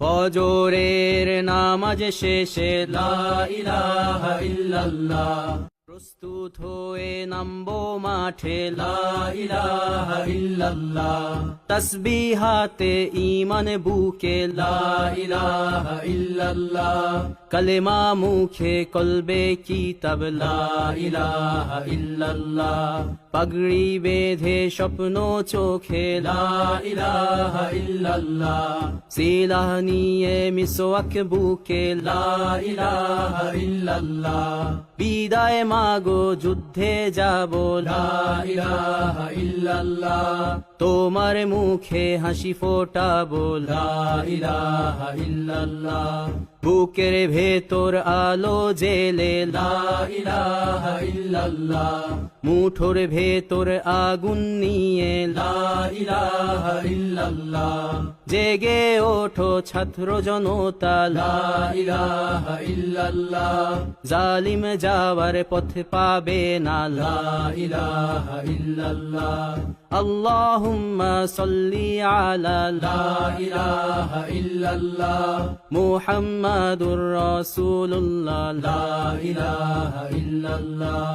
ফজরের নামাজ শেষে প্রস্তুত হয়ে নামবো মাঠে লা ইল্লাল্লাহ। তসবিহাতে ঈমান বুকে কলেমা মুখে কলবে কিতাব লা ইলাহা ইল্লাল্লাহ। স্বপ্ন চোখে লা ইলাহা নিয়ে মিসওয়াক বুকে বিদায় মাগো, যুদ্ধে যাব তোমার মুখে হাসি ফোটাবো, লা ইল্লাল্লাহ। বুকের ভেতর আলো জেলে মুঠোর ভেতর আগুন নিয়ে জেগে ওঠো ছাত্র জনতা জালিম যাওয়ার পথ পাবে না লা ইলাহা ইল্লাল্লাহ আল্লাহুম্মা সাল্লি আলা লা ইলাহা ইল্লাল্লাহ মুহাম্মাদুর রাসূলুল্লাহ লা ইলাহা ইল্লাল্লাহ